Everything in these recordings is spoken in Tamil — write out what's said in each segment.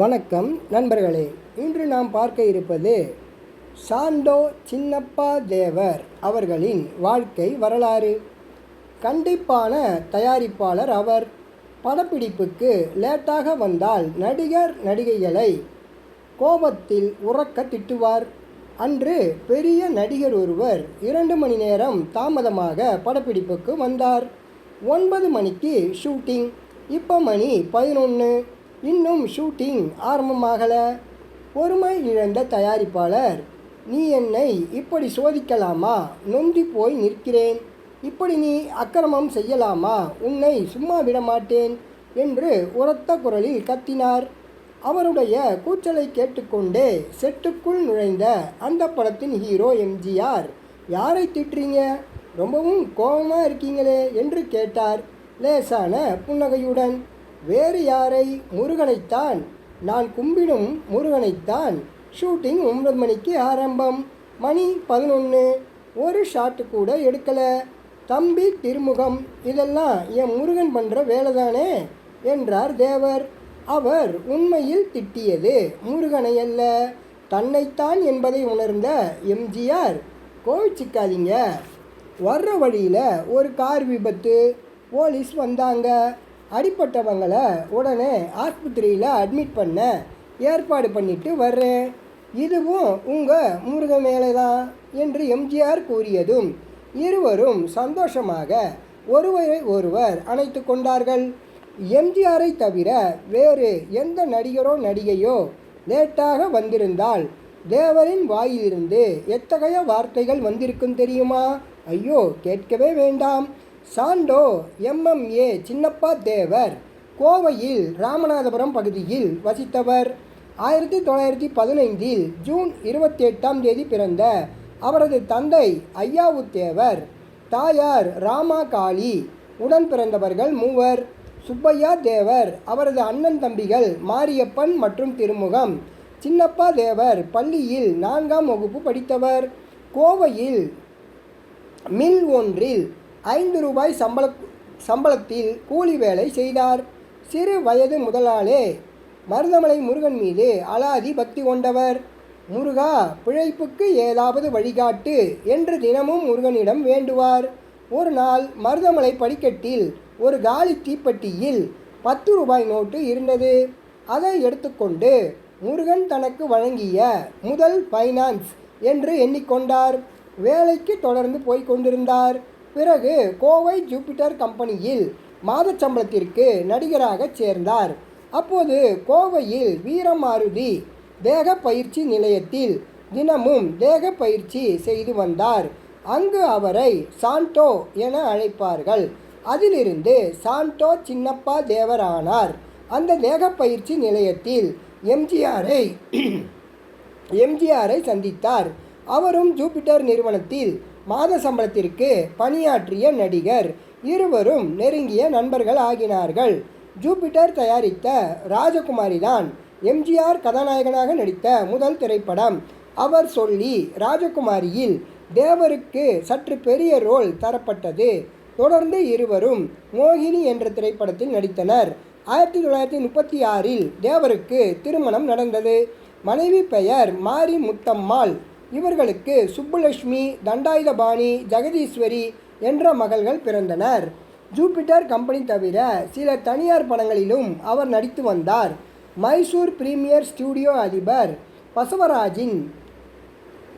வணக்கம் நண்பர்களே இன்று நாம் பார்க்க இருப்பது சாண்டோ சின்னப்பா தேவர் அவர்களின் வாழ்க்கை வரலாறு. கண்டிப்பான தயாரிப்பாளர் அவர் படப்பிடிப்புக்கு லேட்டாக வந்தால் நடிகர் நடிகைகளை கோபத்தில் உறக்க திட்டுவார். அன்று பெரிய நடிகர் ஒருவர் இரண்டு மணி நேரம் தாமதமாக படப்பிடிப்புக்கு வந்தார். ஒன்பது மணிக்கு ஷூட்டிங் இப்போ மணி பதினொன்று இன்னும் ஷூட்டிங் ஆரம்பமாகலை. பொறுமை இழந்த தயாரிப்பாளர் நீ என்னை இப்படி சோதிக்கலாமா? நொந்தி போய் நிற்கிறேன். இப்படி நீ அக்கிரமம் செய்யலாமா? உன்னை சும்மா விட மாட்டேன் என்று உரத்த குரலில் கத்தினார். அவருடைய கூச்சலை கேட்டுக்கொண்டே செட்டுக்குள் நுழைந்த அந்த படத்தின் ஹீரோ எம்ஜிஆர் யாரை திட்டுறீங்க? ரொம்பவும் கோபமாக இருக்கீங்களே என்று கேட்டார் லேசான புன்னகையுடன். வேறு யாரை முருகனைத்தான்? நான் கும்பிடும் முருகனைத்தான். ஷூட்டிங் ஒன்பது மணிக்கு ஆரம்பம். மணி பதினொன்று ஒரு ஷாட்டு கூட எடுக்கலை. தம்பி திருமுகம் இதெல்லாம் என் முருகன் பண்ணுற வேலை தானே என்றார் தேவர். அவர் உண்மையில் திட்டியது முருகனை அல்ல. தன்னைத்தான் என்பதை உணர்ந்த எம்ஜிஆர் கோவிச்சிக்காதீங்க. வர்ற வழியில் ஒரு கார் விபத்து. போலீஸ் வந்தாங்க. அடிப்பட்டவங்களை உடனே ஆஸ்பத்திரியில் அட்மிட் பண்ண ஏற்பாடு பண்ணிட்டு வர்றேன். இதுவும் உங்கள் முருக மேலே தான் என்று எம்ஜிஆர் கூறியதும் இருவரும் சந்தோஷமாக ஒருவரை ஒருவர் அணைத்து கொண்டார்கள். எம்ஜிஆரை தவிர வேறு எந்த நடிகரோ நடிகையோ லேட்டாக வந்திருந்தால் தேவரின் வாயிலிருந்து எத்தகைய வார்த்தைகள் வந்திருக்கும் தெரியுமா? ஐயோ கேட்கவே வேண்டாம். சாண்டோ எம்எம்ஏ சின்னப்பா தேவர் கோவையில் ராமநாதபுரம் பகுதியில் வசித்தவர். ஆயிரத்தி தொள்ளாயிரத்தி பதினைந்தில் ஜூன் இருபத்தி எட்டாம் தேதி பிறந்த அவரது தந்தை ஐயாவு தேவர் தாயார் ராமா காளி உடன் பிறந்தவர்கள் மூவர். சுப்பையா தேவர் அவரது அண்ணன் தம்பிகள் மாரியப்பன் மற்றும் திருமுகம். சின்னப்பா தேவர் பள்ளியில் நான்காம் வகுப்பு படித்தவர். கோவையில் மில் ஒன்றில் ஐந்து ரூபாய் சம்பள சம்பளத்தில் கூலி வேலை செய்தார். சிறு வயது முதலாளே மருதமலை முருகன் மீது அலாதி பக்தி கொண்டவர். முருகா பிழைப்புக்கு ஏதாவது வழிகாட்டு என்று தினமும் முருகனிடம் வேண்டுவார். ஒரு நாள் மருதமலை படிக்கட்டில் ஒரு காலி தீப்பெட்டியில் பத்து ரூபாய் நோட்டு இருந்தது. அதை எடுத்துக்கொண்டு முருகன் தனக்கு வழங்கிய முதல் ஃபைனான்ஸ் என்று எண்ணிக்கொண்டார். வேலைக்கு தொடர்ந்து போய்க் கொண்டிருந்தார். பிறகு கோவை ஜூபிட்டர் கம்பெனியில் மாதச்சம்பளத்திற்கு நடிகராகச் சேர்ந்தார். அப்போது கோவையில் வீரமாருதி தேக பயிற்சி நிலையத்தில் தினமும் தேக பயிற்சி செய்து வந்தார். அங்கு அவரை சாண்டோ என அழைப்பார்கள். அதிலிருந்து சாண்டோ சின்னப்பா தேவரானார். அந்த தேக பயிற்சி நிலையத்தில் எம்ஜிஆரை எம்ஜிஆரை சந்தித்தார். அவரும் ஜூபிட்டர் நிறுவனத்தில் மாத சம்பளத்திற்கு பணியாற்றிய நடிகர் இருவரும் நெருங்கிய நண்பர்கள் ஆகினார்கள். ஜூபிட்டர் தயாரித்த ராஜகுமாரி தான் எம்ஜிஆர் கதாநாயகனாக நடித்த முதல் திரைப்படம். அவர் சொல்லி ராஜகுமாரியில் தேவருக்கு சற்று பெரிய ரோல் தரப்பட்டது. தொடர்ந்து இருவரும் மோகினி என்ற திரைப்படத்தில் நடித்தனர். ஆயிரத்தி தொள்ளாயிரத்தி முப்பத்தி ஆறில் தேவருக்கு திருமணம் நடந்தது. மனைவி பெயர் மாரி முத்தம்மாள். இவர்களுக்கு சுப்புலட்சுமி தண்டாயுதபாணி ஜெகதீஸ்வரி என்ற மகள்கள் பிறந்தனர். ஜூபிட்டர் கம்பெனி தவிர சில தனியார் படங்களிலும் அவர் நடித்து வந்தார். மைசூர் பிரீமியர் ஸ்டூடியோ அதிபர் பசவராஜின்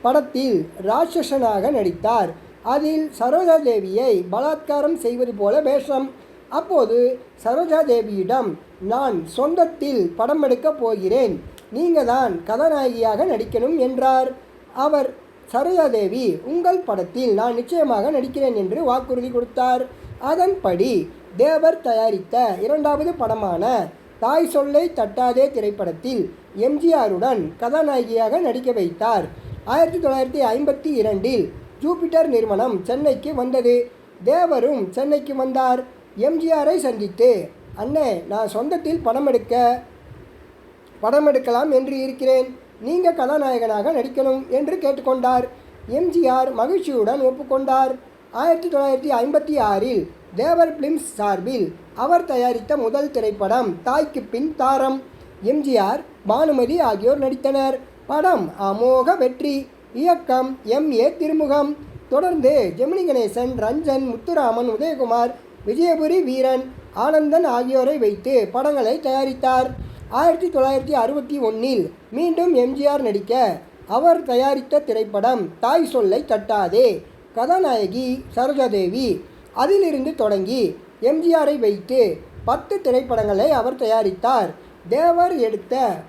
படத்தில் ராட்சசனாக நடித்தார். அதில் சரோஜா தேவியை பலாத்காரம் செய்வது போல வேஷம். அப்போது சரோஜா தேவியிடம் நான் சொந்தத்தில் படம் எடுக்கப் போகிறேன். நீங்கள் தான் கதாநாயகியாக நடிக்கணும் என்றார். அவர் சரோஜாதேவி உங்கள் படத்தில் நான் நிச்சயமாக நடிக்கிறேன் என்று வாக்குறுதி கொடுத்தார். அதன்படி தேவர் தயாரித்த இரண்டாவது படமான தாய் சொல்லை தட்டாதே திரைப்படத்தில் எம்ஜிஆருடன் கதாநாயகியாக நடிக்க வைத்தார். ஆயிரத்தி தொள்ளாயிரத்தி ஐம்பத்தி இரண்டில் ஜூபிட்டர் நிறுவனம் சென்னைக்கு வந்தது. தேவரும் சென்னைக்கு வந்தார். எம்ஜிஆரை சந்தித்து அண்ணே நான் சொந்தத்தில் படம் எடுக்க படம் எடுக்கலாம் என்று இருக்கிறேன். நீங்கள் கதாநாயகனாக நடிக்கணும் என்று கேட்டுக்கொண்டார். எம்ஜிஆர் மகிழ்ச்சியுடன் ஒப்புக்கொண்டார். ஆயிரத்தி தொள்ளாயிரத்தி ஐம்பத்தி ஆறில் தேவர் பிலிம்ஸ் சார்பில் அவர் தயாரித்த முதல் திரைப்படம் தாய்க்கு பின் தாரம். எம்ஜிஆர் பானுமதி ஆகியோர் நடித்தனர். படம் அமோக வெற்றி இயக்கம் எம். ஏ. திருமுகம். தொடர்ந்து ஜெமினி கணேசன் ரஞ்சன் முத்துராமன் உதயகுமார் விஜயபுரி வீரன் ஆனந்தன் ஆகியோரை வைத்து படங்களை தயாரித்தார். ஆயிரத்தி தொள்ளாயிரத்தி அறுபத்தி ஒன்றில் மீண்டும் எம்ஜிஆர் நடிக்க அவர் தயாரித்த திரைப்படம் தாய் சொல்லை தட்டாதே. கதாநாயகி சரோஜாதேவி அதிலிருந்து தொடங்கி எம்ஜிஆரை வைத்து பத்து திரைப்படங்களை அவர் தயாரித்தார். தேவர் எடுத்த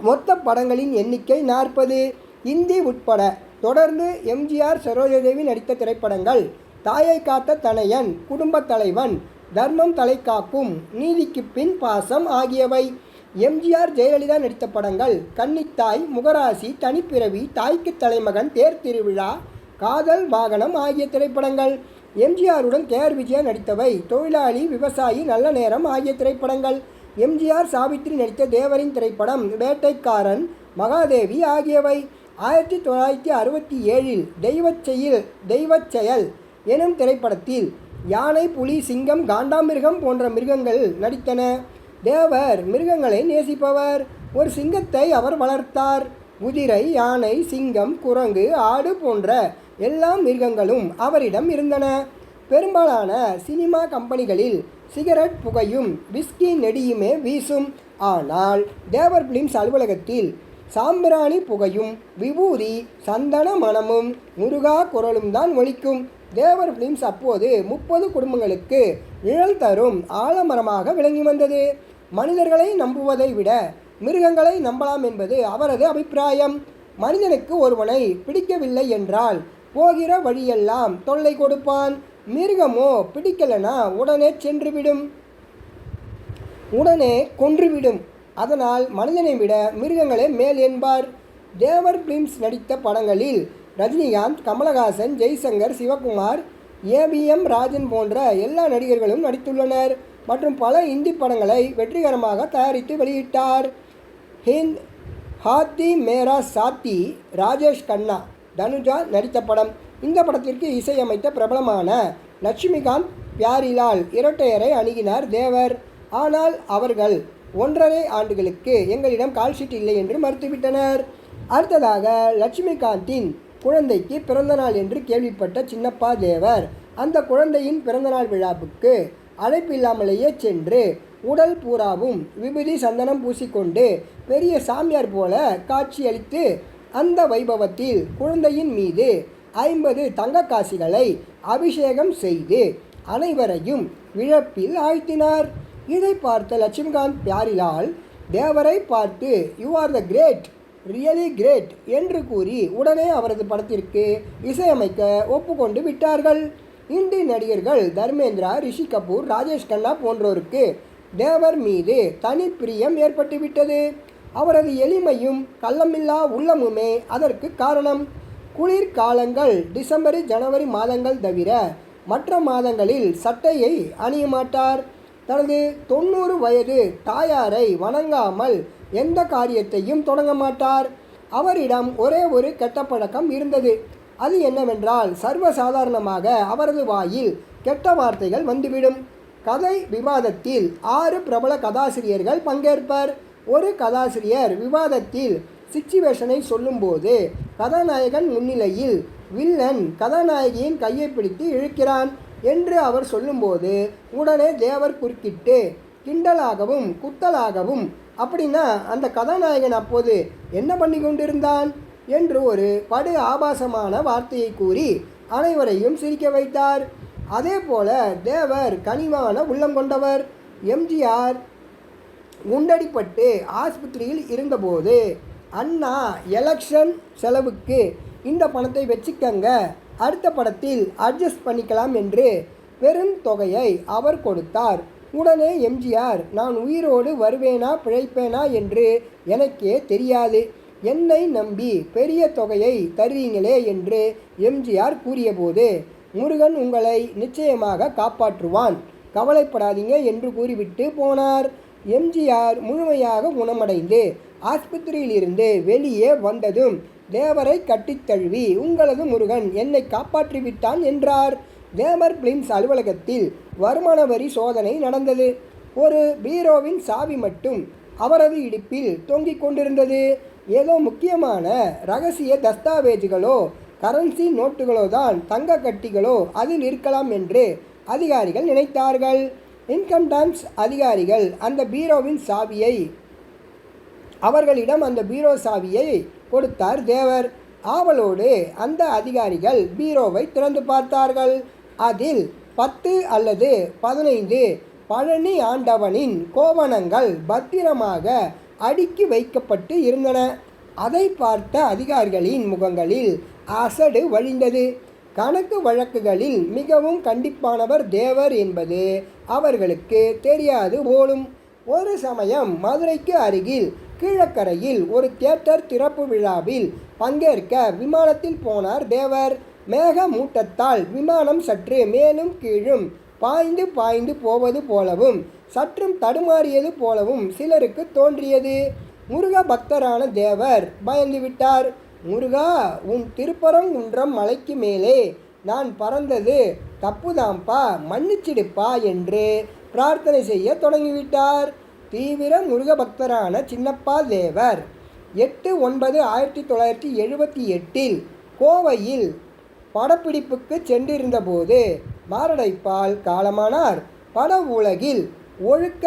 மொத்த படங்களின் எண்ணிக்கை நாற்பது. இந்தி உட்பட தொடர்ந்து எம்ஜிஆர் சரோஜாதேவி நடித்த திரைப்படங்கள் தாயை காத்த தனையன் குடும்பத் தலைவன் தர்மம் தலை காக்கும் நீதிக்கு பின் பாசம் ஆகியவை. எம்ஜிஆர் ஜெயலலிதா நடித்த படங்கள் கன்னித்தாய் முகராசி தனிப்பிறவி தாய்க்கு தலைமகன் தேர் திருவிழா காதல் வாகனம் ஆகிய திரைப்படங்கள். எம்ஜிஆருடன் கே. ஆர். விஜயா நடித்தவை தொழிலாளி விவசாயி நல்ல நேரம் ஆகிய திரைப்படங்கள். எம்ஜிஆர் சாவித்ரி நடித்த தேவரின் திரைப்படம் வேட்டைக்காரன் மகாதேவி ஆகியவை. ஆயிரத்தி தொள்ளாயிரத்தி அறுபத்தி ஏழில் தெய்வச் செயல் தெய்வச் செயல் எனும் திரைப்படத்தில் யானை புலி சிங்கம் காண்டாமிருகம் போன்ற மிருகங்கள் நடித்தன. தேவர் மிருகங்களை நேசிப்பவர். ஒரு சிங்கத்தை அவர் வளர்த்தார். குதிரை யானை சிங்கம் குரங்கு ஆடு போன்ற எல்லா மிருகங்களும் அவரிடம் இருந்தன. பெரும்பாலான சினிமா கம்பெனிகளில் சிகரெட் புகையும் விஸ்கி நெடியுமே வீசும். ஆனால் தேவர் பிலிம்ஸ் அலுவலகத்தில் சாம்பிராணி புகையும் விபூதி சந்தன மணமும் முருகா குரலும் தான் ஒலிக்கும். தேவர் பிலிம்ஸ் அப்போது முப்பது குடும்பங்களுக்கு நிழல் தரும் ஆலமரமாக விளங்கி வந்தது. மனிதர்களை நம்புவதை விட மிருகங்களை நம்பலாம் என்பது அவரது அபிப்பிராயம். மனிதனுக்கு ஒருவனை பிடிக்கவில்லை என்றால் போகிற வழியெல்லாம் தொல்லை கொடுப்பான். மிருகமோ பிடிக்கலனா உடனே சென்றுவிடும். உடனே கொன்றுவிடும். அதனால் மனிதனை விட மிருகங்களே மேல் என்பார். தேவர் பிலிம்ஸ் நடித்த படங்களில் ரஜினிகாந்த் கமலஹாசன் ஜெய்சங்கர் சிவகுமார் ஏபிஎம் ராஜன் போன்ற எல்லா நடிகர்களும் நடித்துள்ளனர் மற்றும் பல இந்தி படங்களை வெற்றிகரமாக தயாரித்து வெளியிட்டார். ஹிந்த் ஹாத்தி மேரா சாத்தி ராஜேஷ் கண்ணா தனுஜா நடித்த படம். இந்த படத்திற்கு இசையமைத்த பிரபலமான லட்சுமிகாந்த் பியாரிலால் இரட்டையரை அணுகினார் தேவர். ஆனால் அவர்கள் ஒன்றரை ஆண்டுகளுக்கு எங்களிடம் கால்ஷீட் இல்லை என்று மறுத்துவிட்டனர். அடுத்ததாக லட்சுமிகாந்தின் குழந்தைக்கு பிறந்தநாள் என்று கேள்விப்பட்ட சின்னப்பா தேவர் அந்த குழந்தையின் பிறந்தநாள் விழாவுக்கு அழைப்பில்லாமலேயே சென்று உடல் பூராவும் விபூதி சந்தனம் பூசிக்கொண்டு பெரிய சாமியார் போல காட்சியளித்து அந்த வைபவத்தில் குழந்தையின் மீது ஐம்பது தங்க காசிகளை அபிஷேகம் செய்து அனைவரையும் இழப்பில் ஆழ்த்தினார். இதை பார்த்த லட்சுமிகாந்த் பியாரிலால் தேவரை பார்த்து you are the great really great என்று கூறி உடனே அவரது படத்திற்கு இசையமைக்க ஒப்புக்கொண்டு விட்டார்கள். இந்தி நடிகர்கள் தர்மேந்திரா ரிஷி கபூர் ராஜேஷ் கண்ணா போன்றோருக்கு தேவர் மீது தனி பிரியம் ஏற்பட்டுவிட்டது அவரது எளிமையும் கள்ளமில்லா உள்ளமுமே அதற்கு காரணம். குளிர்காலங்கள் டிசம்பர் ஜனவரி மாதங்கள் தவிர மற்ற மாதங்களில் சட்டையை அணிய மாட்டார். தனது தொண்ணூறு வயது தாயாரை வணங்காமல் எந்த காரியத்தையும் தொடங்க மாட்டார். அவரிடம் ஒரே ஒரு கெட்ட பழக்கம் இருந்தது. அது என்னவென்றால் சர்வசாதாரணமாக அவரது வாயில் கெட்ட வார்த்தைகள் வந்துவிடும். கதை விவாதத்தில் ஆறு பிரபல கதாசிரியர்கள் பங்கேற்பர். ஒரு கதாசிரியர் விவாதத்தில் சிச்சுவேஷனை சொல்லும்போது கதாநாயகன் முன்னிலையில் வில்லன் கதாநாயகியின் கையை பிடித்து இழுக்கிறான் என்று அவர் சொல்லும்போது உடனே தேவர் குறுக்கிட்டு கிண்டலாகவும் குத்தலாகவும் அப்படின்னா அந்த கதாநாயகன் அப்போது என்ன பண்ணி கொண்டிருந்தான் என்று ஒரு படு ஆபாசமான வார்த்தையை கூறி அனைவரையும் சிரிக்க வைத்தார். அதே போல தேவர் கனிவான உள்ளம் கொண்டவர். எம்ஜிஆர் குண்டடிப்பட்டு ஆஸ்பத்திரியில் இருந்தபோது அண்ணா எலெக்ஷன் செலவுக்கு இந்த பணத்தை வச்சுக்கங்க. அடுத்த படத்தில் அட்ஜஸ்ட் பண்ணிக்கலாம் என்று பெரும் தொகையை அவர் கொடுத்தார். உடனே எம்ஜிஆர் நான் உயிரோடு வருவேனா பிழைப்பேனா என்று எனக்கே தெரியாது. என்னை நம்பி பெரிய தொகையை தருவீங்களே என்று எம்ஜிஆர் கூறியபோது முருகன் உங்களை நிச்சயமாக காப்பாற்றுவான். கவலைப்படாதீங்க என்று கூறிவிட்டு போனார். எம்ஜிஆர் முழுமையாக குணமடைந்து ஆஸ்பத்திரியிலிருந்து வெளியே வந்ததும் தேவரை கட்டித்தழுவி உங்களது முருகன் என்னை காப்பாற்றிவிட்டான் என்றார். தேவர் பிலிம்ஸ் அலுவலகத்தில் வருமான வரி சோதனை நடந்தது. ஒரு பீரோவின் சாவி மட்டும் அவரது இடுப்பில் தொங்கிக் கொண்டிருந்தது. ஏதோ முக்கியமான ரகசிய தஸ்தாவேஜுகளோ கரன்சி நோட்டுகளோ தான் தங்க கட்டிகளோ அதில் இருக்கலாம் என்று அதிகாரிகள் நினைத்தார்கள். இன்கம் டாக்ஸ் அதிகாரிகள் அந்த பீரோவின் சாவியை அவர்களிடம் அந்த பீரோ சாவியை கொடுத்தார் தேவர். ஆவலோடு அந்த அதிகாரிகள் பீரோவை திறந்து பார்த்தார்கள். அதில் பத்து அல்லது பதினைந்து பழனி ஆண்டவனின் கோவணங்கள் பத்திரமாக அடுக்கி வைக்கப்பட்டு இருந்தன. அதை பார்த்த அதிகாரிகளின் முகங்களில் அசடு வழிந்தது. கணக்கு வழக்குகளில் மிகவும் கண்டிப்பானவர் தேவர் என்பது அவர்களுக்கு தெரியாது போலும். ஒரு சமயம் மதுரைக்கு அருகில் கீழக்கரையில் ஒரு தியேட்டர் திறப்பு விழாவில் பங்கேற்க விமானத்தில் போனார் தேவர். மேக மூட்டத்தால் விமானம் சற்று மேலும் கீழும் பாய்ந்து பாய்ந்து போவது போலவும் சற்றும் தடுமாறியது போலவும் சிலருக்கு தோன்றியது. முருக பக்தரான தேவர் பயந்துவிட்டார் முருகா உன் திருப்பரங்குன்றம் மலைக்கு மேலே நான் பறந்தது தப்புதாம்ப்பா மன்னிச்சிடுப்பா என்று பிரார்த்தனை செய்ய தொடங்கிவிட்டார். தீவிர முருக பக்தரான சின்னப்பா தேவர் எட்டு ஒன்பது ஆயிரத்தி தொள்ளாயிரத்தி எழுபத்தி எட்டில் கோவையில் படப்பிடிப்புக்கு சென்றிருந்தபோது மாரடைப்பால் காலமானார். பட உலகில் ஒழுக்க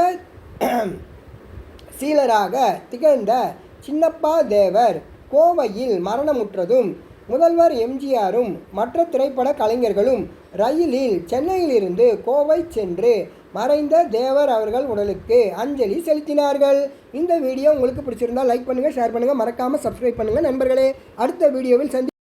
சீலராக திகழ்ந்த சின்னப்பா தேவர் கோவையில் மரணமுற்றதும் முதல்வர் எம்ஜிஆரும் மற்ற திரைப்பட கலைஞர்களும் ரயிலில் சென்னையிலிருந்து கோவை சென்று மறைந்த தேவர் அவர்கள் உடலுக்கு அஞ்சலி செலுத்தினார்கள். இந்த வீடியோ உங்களுக்கு பிடிச்சிருந்தா லைக் பண்ணுங்கள் ஷேர் பண்ணுங்கள் மறக்காமல் சப்ஸ்கிரைப் பண்ணுங்கள் நண்பர்களே. அடுத்த வீடியோவில் சந்தி